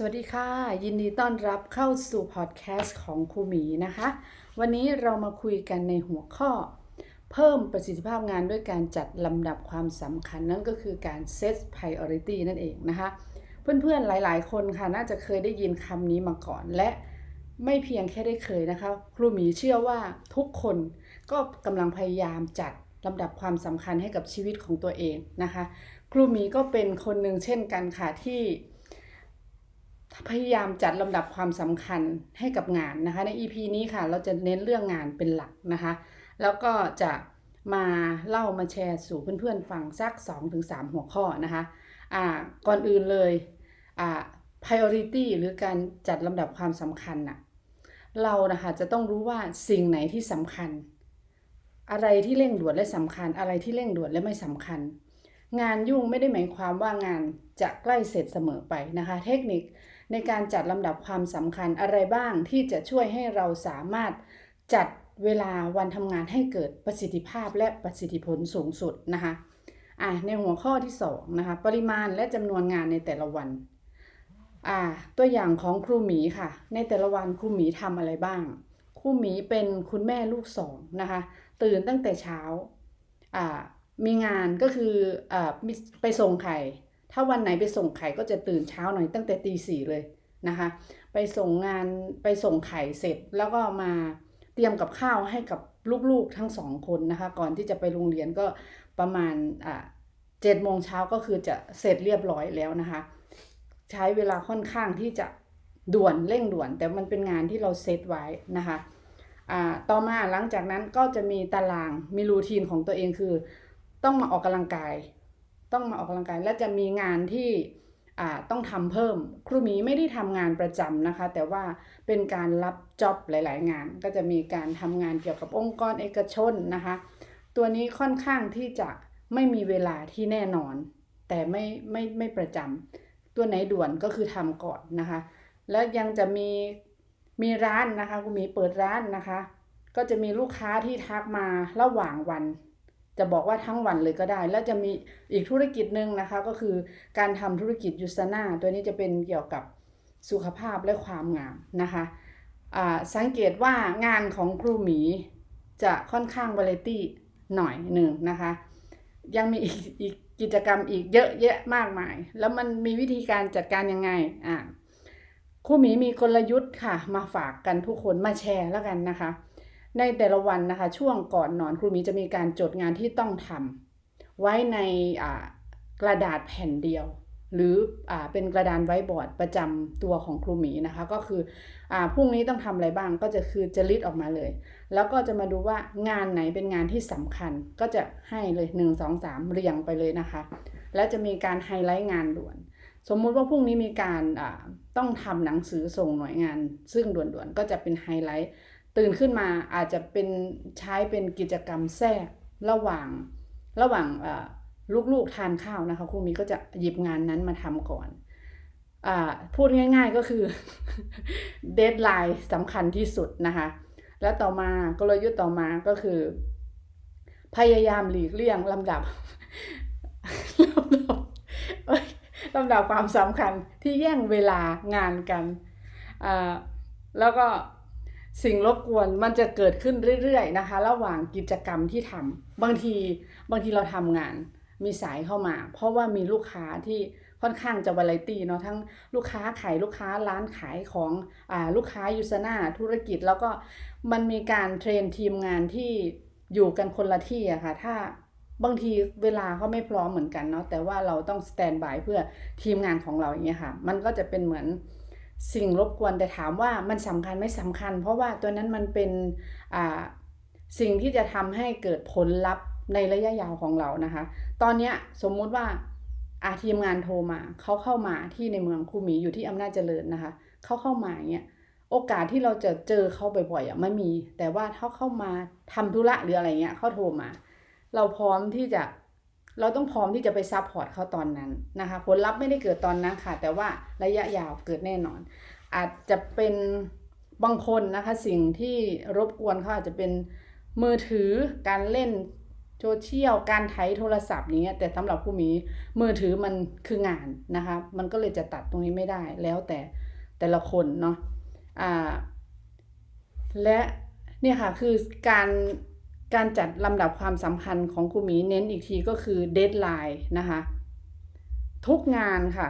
สวัสดีค่ะ ยินดีต้อนรับเข้าสู่พอดแคสต์ของครูหมีนะคะ วันนี้เรามาคุยกันในหัวข้อ เพิ่มประสิทธิภาพงานด้วยการจัดลำดับความสำคัญนั่นก็คือการ set priority นั่นเองนะคะ เพื่อนๆหลายๆ คนค่ะน่าจะเคยได้ยินคำนี้มาก่อนและไม่เพียงแค่ได้เคยนะคะ ครูหมีเชื่อว่าทุกคนก็กำลังพยายามจัดลำดับความสำคัญให้กับชีวิตของตัวเองนะคะ ครูหมีก็เป็นคนหนึ่งเช่นกันค่ะที่ พยายามจัดลำดับความสำคัญให้กับงานนะคะ ใน EP นี้ค่ะ เราจะเน้นเรื่องงานเป็นหลักนะคะ แล้วก็จะมาเล่ามาแชร์สู่เพื่อนๆฟังสัก 2-3 หัวข้อนะคะอ่าก่อนอื่นเลยอ่า priority หรือการจัดลำดับความสำคัญน่ะเรานะคะจะต้องรู้ว่าสิ่งไหนที่สำคัญ อะไรที่เร่งด่วนและสำคัญ อะไรที่เร่งด่วนและไม่สำคัญ งานยุ่งไม่ได้หมายความว่างานจะใกล้เสร็จเสมอไปนะคะ เทคนิค ในการจัดลำดับความสำคัญอะไรบ้างที่จะช่วยให้เราสามารถจัดเวลาวันทำงานให้เกิดประสิทธิภาพและประสิทธิผลสูงสุดนะคะอ่าในหัวข้อที่2นะคะปริมาณและจำนวนงานในแต่ละวันอ่าตัวอย่างของครูหมีค่ะ ในแต่ละวันครูหมีทำอะไรบ้าง ครูหมีเป็นคุณแม่ลูกสองนะคะตื่นตั้งแต่เช้าอ่ามีงานก็คืออไปส่งไข่ ถ้าวันไหนไปส่งไข่ก็จะตื่นเช้าหน่อยตั้งแต่ตีสี่เลยนะคะ ไปส่งงานไปส่งไข่เสร็จแล้วก็มาเตรียมกับข้าวให้กับลูกๆทั้งสองคนนะคะ ก่อนที่จะไปโรงเรียนก็ประมาณอ่าเจ็ดโมงเช้าก็คือจะเสร็จเรียบร้อยแล้วนะคะ ใช้เวลาค่อนข้างที่จะด่วนเร่งด่วน แต่มันเป็นงานที่เราเซตไว้นะคะอ่าต่อมาหลังจากนั้นก็จะมีตารางมีรูทีนของตัวเองคือ ต้องมาออกกำลังกาย ต้องมาออกกำลังกายและจะมีงานที่ต้องทำเพิ่ม ครูมีไม่ได้ทำงานประจำนะคะ แต่ว่าเป็นการรับจ็อบหลาย ๆ งาน ก็จะมีการทำงานเกี่ยวกับองค์กรเอกชนนะคะ ตัวนี้ค่อนข้างที่จะไม่มีเวลาที่แน่นอน แต่ไม่ไม่ไม่ประจำตัวไหนด่วนก็คือทำก่อนนะคะ แล้วยังจะมีมีร้านนะคะครูมีเปิดร้านนะคะ ก็จะมีลูกค้าที่ทักมาระหว่างวัน จะบอกว่าทั้งวันเลยก็ได้ แล้วจะมีอีกธุรกิจหนึ่งนะคะ ก็คือการทำธุรกิจยูสนาตัวนี้จะเป็นเกี่ยวกับสุขภาพและความงามนะคะสังเกตว่างานของครูหมีจะค่อนข้างวาไรตี้หน่อยหนึ่งนะคะ ยังมีอีกอีกกิจกรรมอีกเยอะแยะมากมาย แล้วมันมีวิธีการจัดการยังไงอ่าครูหมีมีกลยุทธ์ค่ะ มาฝากกันทุกคนมาแชร์แล้วกันนะคะ ในแต่ละวันนะคะ ช่วงก่อนนอนครูหมีจะมีการจดงานที่ต้องทำไว้ในกระดาษแผ่นเดียว หรืออเป็นกระดานไว้บอร์ดประจำตัวของครูหมีนะคะ ก็คืออพรุ่งนี้ต้องทำอะไรบ้างก็จะคือจะลิสต์ออกมาเลย แล้วก็จะมาดูว่างานไหนเป็นงานที่สำคัญ ก็จะให้เลย 1 2 3 เรียงไปเลยนะคะ แล้วจะมีการไฮไลท์งานด่วนสมมุติว่าพรุ่งนี้มีการต้องทำหนังสือส่งหน่วยงาน ซึ่งด่วนๆก็จะเป็นไฮไลท์ ตื่นขึ้นมาอาจจะเป็นใช้เป็นกิจกรรมแทรกระหว่างระหว่างลูกๆทานข้าวนะคะครูมีก็จะหยิบงานนั้นมาทำก่อนอพูดง่ายๆก็คือเดทไลน์สำคัญที่สุดนะคะ แล้วต่อมากลยุทธ์ต่อมาก็คือ พยายามหลีกเลี่ยงลำดับลำดับลำดับความสำคัญที่แย่งเวลางานกันแล้วก็ สิ่งรบกวนมันจะเกิดขึ้นเรื่อยๆนะคะ ระหว่างกิจกรรมที่ทำบางทีบางทีเราทำงาน มีสายเข้ามา เพราะว่ามีลูกค้าที่ค่อนข้างจะวาไรตี้เนาะทั้งลูกค้าขายลูกค้าร้านขายของอ่าลูกค้ายูซนาธุรกิจ แล้วก็มันมีการเทรนทีมงานที่อยู่กันคนละที่อะค่ะ ถ้าบางทีเวลาเขาไม่พร้อมเหมือนกันเนาะแต่ว่าเราต้องสแตนบายเพื่อทีมงานของเราอย่างเงี้ยค่ะ มันก็จะเป็นเหมือน สิ่งรบกวนแต่ถามว่ามันสำคัญไม่สำคัญ เพราะว่าตัวนั้นมันเป็นสิ่งที่จะทำให้เกิดผลลัพธ์ในระยะยาวของเรานะคะ ตอนนี้สมมุติว่าอาทีมงานโทรมาเขาเข้ามาที่ในเมืองคูหมีอยู่ที่อำนาจเจริญนะคะเขาเข้ามาอย่างเงี้ยโอกาสที่เราจะเจอเขาบ่อยๆอะไม่มี แต่ว่าถ้าเข้ามาทำธุระหรืออะไรเงี้ยเขาโทรมา เราพร้อมที่จะ เราต้องพร้อมที่จะไปซัพพอร์ตเขาตอนนั้นนะคะ ผลลัพธ์ไม่ได้เกิดตอนนั้นค่ะ แต่ว่าระยะยาวเกิดแน่นอน อาจจะเป็นบางคนนะคะสิ่งที่รบกวนเขาอาจจะเป็นมือถือการเล่นโซเชียลการไถโทรศัพท์อย่างเงี้ยแต่สำหรับผู้มีมือถือมันคืองานนะคะ มันก็เลยจะตัดตรงนี้ไม่ได้แล้วแต่แต่ละคนเนาะอ่าและเนี่ยค่ะคือการ การจัดลำดับความสำคัญของครูหมีเน้นอีกทีก็คือเดทไลน์นะคะ ทุกงานค่ะ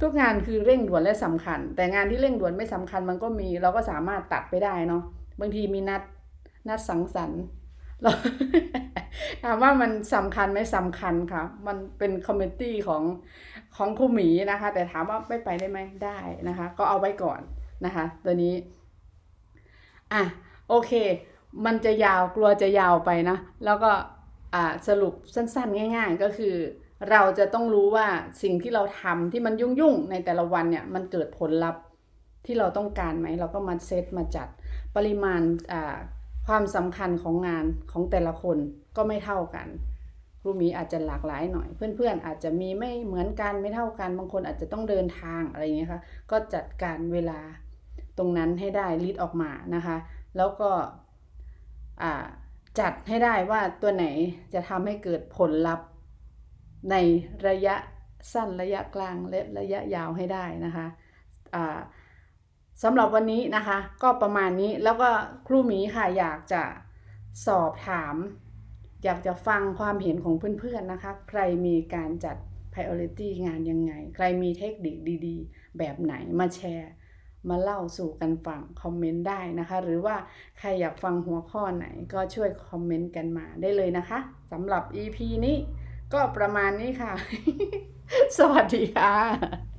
ทุกงานคือเร่งด่วนและสำคัญ แต่งานที่เร่งด่วนไม่สำคัญมันก็มี เราก็สามารถตัดไปได้เนาะบางทีมีนัดนัดสังสรรค์เราถามว่ามันสำคัญไหมสำคัญค่ะ มันเป็นคอมเมนตี้ของของครูหมีนะคะ แต่ถามว่าไม่ไปได้ไหมได้นะคะ ก็เอาไว้ก่อนนะคะ ตัวนี้ อะโอเค มันจะยาวกลัวจะยาวไปนะ แล้วก็สรุปสั้นๆ ง่าย ๆ ก็คือเราจะต้องรู้ว่าสิ่งที่เราทำที่มันยุ่งๆ ในแต่ละวันเนี่ยมันเกิดผลลัพธ์ที่เราต้องการไหม เราก็มาเซตมาจัดปริมาณความสำคัญของงานของแต่ละคนก็ไม่เท่ากันครูมีอาจจะหลากหลายหน่อย เพื่อนๆ อาจจะมีไม่เหมือนกันไม่เท่ากัน บางคนอาจจะต้องเดินทางอะไรอย่างเงี้ยค่ะก็จัดการเวลาตรงนั้นให้ได้ลิดออกมานะคะ แล้วก็ จัดให้ได้ว่าตัวไหนจะทำให้เกิดผลลัพธ์ในระยะสั้นระยะกลางและระยะยาวให้ได้นะคะสำหรับวันนี้นะคะก็ประมาณนี้แล้วก็ครูหมีค่ะอยากจะสอบถาม อยากจะฟังความเห็นของเพื่อนๆนะคะ ใครมีการจัด priority งานยังไง ใครมีเทคนิคดีๆ แบบไหนมาแชร์ มาเล่าสู่กันฟังคอมเมนต์ได้นะคะ หรือว่าใครอยากฟังหัวข้อไหนก็ช่วยคอมเมนต์กันมาได้เลยนะคะสำหรับ EP นี้ก็ประมาณนี้ค่ะ สวัสดีค่ะ